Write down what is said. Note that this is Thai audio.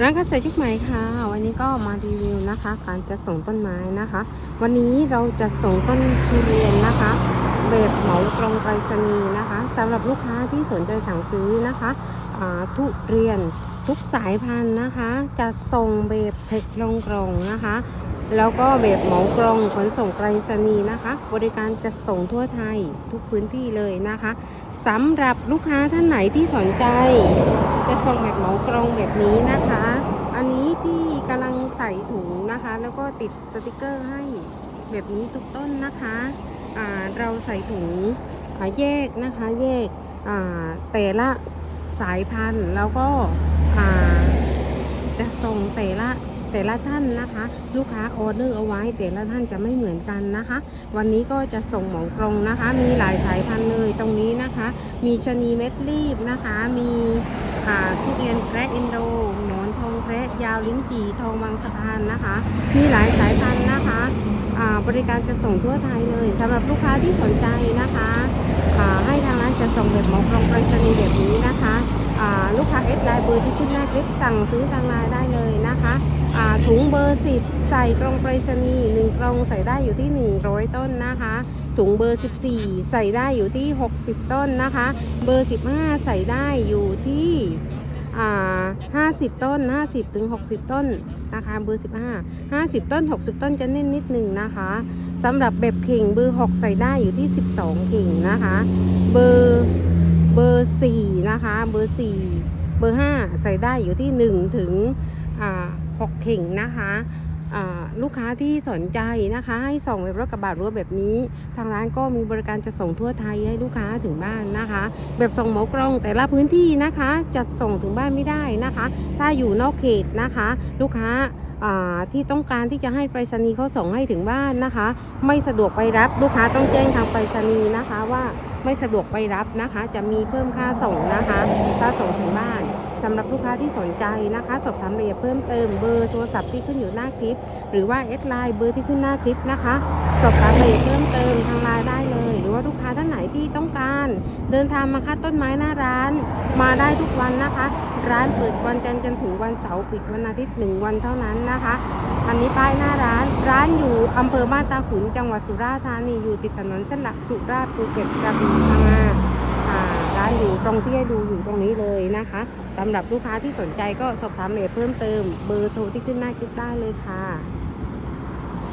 ร้านเกษตรยุคใหม่ค่ะ วันนี้ก็มารีวิวนะคะ การจะส่งต้นไม้นะคะ วันนี้เราจะส่งต้นทุเรียนนะคะแบบเหมากรงไปรษณีย์นะคะสำหรับลูกค้าที่สนใจสั่งซื้อนะคะทุเรียนทุกสายพันธุ์นะคะ จะส่งแบบเทคลงกรงนะคะ แล้วก็แบบเหมากรงขนส่งไปรษณีย์นะคะ บริการจะส่งทั่วไทยทุกพื้นที่เลยนะคะ สำหรับลูกค้าท่านไหนที่สนใจ จะส่งแบบเหมากรงแบบนี้นะคะ อันนี้ที่กำลังใส่ถุงนะคะ แล้วก็ติดสติกเกอร์ให้แบบนี้ทุกต้นนะคะอ่าเราใส่ถุงแยกนะคะแยกแต่ละสายพันธุ์แล้วก็จะส่งแต่ละ แต่ละท่านนะคะ ลูกค้าออเดอร์เอาไว้ แต่ละท่านจะไม่เหมือนกันนะคะ วันนี้ก็จะส่งหมองกรงนะคะ มีหลายสายพันธุ์เลยตรงนี้นะคะ มีชะนีเม็ดรีบนะคะ มีอ่าทุเรียนแครอินโดหมอนทองแครยาวลิ้นจี่ทองบางสะพานนะคะ มีหลายสายพันธุ์นะคะอ่าบริการจะส่งทั่วไทยเลยสำหรับลูกค้าที่สนใจนะคะอ่าให้ทางร้านจะส่งแบบหมอกรองไปรษณีย์แบบนี้นะคะอ่าลูกค้าเอสไลน์เบอร์ที่ขึ้นหน้าคลิปสั่งซื้อทางไลน์ได้เลย นะคะถุงเบอร์ 10 ใส่กล่องไปรษณีย์1กล่องใส่ได้อยู่ที่ 100 ต้นนะคะ ถุงเบอร์ 14 ใส่ได้อยู่ที่ 60 ต้นนะคะ เบอร์ 15 ใส่ได้อยู่ที่อ่า50ต้น50ถึง60ต้นนะคะเบอร์15 50ต้น60ต้นจะเน้นนิดหนึ่งนะคะสำหรับแบบเข่งเบอร์6ใส่ได้อยู่ที่12เข่งนะคะเบอร์เบอร์4นะคะเบอร์4เบอร์5ใส่ได้อยู่ที่1ถึง อ่า6เข่งนะคะลูกค้าที่สนใจนะคะ ให้ส่งแบบรถกระบะรั้วแบบนี้ ทางร้านก็มีบริการจะส่งทั่วไทยให้ลูกค้าถึงบ้านนะคะ แบบส่งหมอกรองแต่ละพื้นที่นะคะจะส่งถึงบ้านไม่ได้นะคะ ถ้าอยู่นอกเขตนะคะ ลูกค้าอ่าที่ต้องการที่จะให้ไปรษณีย์เขาส่งให้ถึงบ้านนะคะ ไม่สะดวกไปรับลูกค้าต้องแจ้งทางไปรษณีย์นะคะว่าไม่สะดวกไปรับนะคะ จะมีเพิ่มค่าส่งนะคะ ค่าส่งถึงบ้าน สำหรับลูกค้าที่สนใจนะคะ สอบถามรายละเอียดเพิ่มเติมเบอร์โทรศัพท์ที่ขึ้นอยู่หน้าคลิป หรือว่าแอดไลน์เบอร์ที่ขึ้นหน้าคลิปนะคะ สอบถามรายละเอียดเพิ่มเติมทางไลน์ได้เลย หรือว่าลูกค้าท่านไหนที่ต้องการ เดินทางมาคัดต้นไม้หน้าร้าน มาได้ทุกวันนะคะ ร้านเปิดวันจันทร์จนถึงวันเสาร์ปิดวันอาทิตย์หนึ่งวันเท่านั้นนะคะอันนี้ป้ายหน้าร้าน ร้านอยู่อำเภอบ้าตาขุนจังหวัดสุราษฎร์ธานีอยู่ติดถนนเส้นหลักสุราษฎร์ภูเก็ตกระบี่พังงา ตรงที่ให้ดูอยู่ตรงนี้เลยนะคะสำหรับลูกค้าที่สนใจก็สอบถามรายละเอียเพิ่มเติมเบอร์โทรที่ขึ้นหน้าคลิปได้เลยค่ะ